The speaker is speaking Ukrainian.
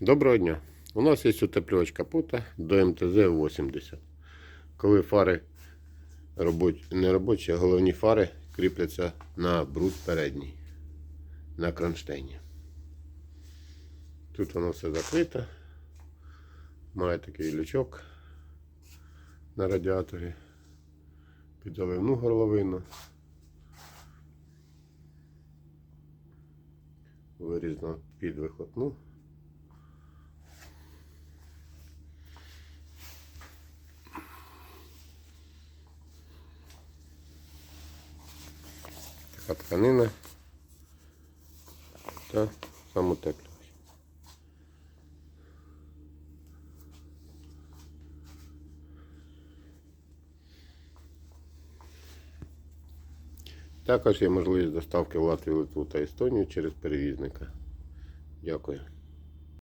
Доброго дня. У нас є утеплювач капота до МТЗ-80. Коли фари робочі, не робочі, а головні фари кріпляться на брус передній, на кронштейні. Тут воно все закрите. Має такий лючок на радіаторі. Підзаливну горловину. Вирізано під вихлопну. Така тканина та самотеплювач. Також є можливість доставки в Латвію, Литву та Естонію через перевізника. Дякую.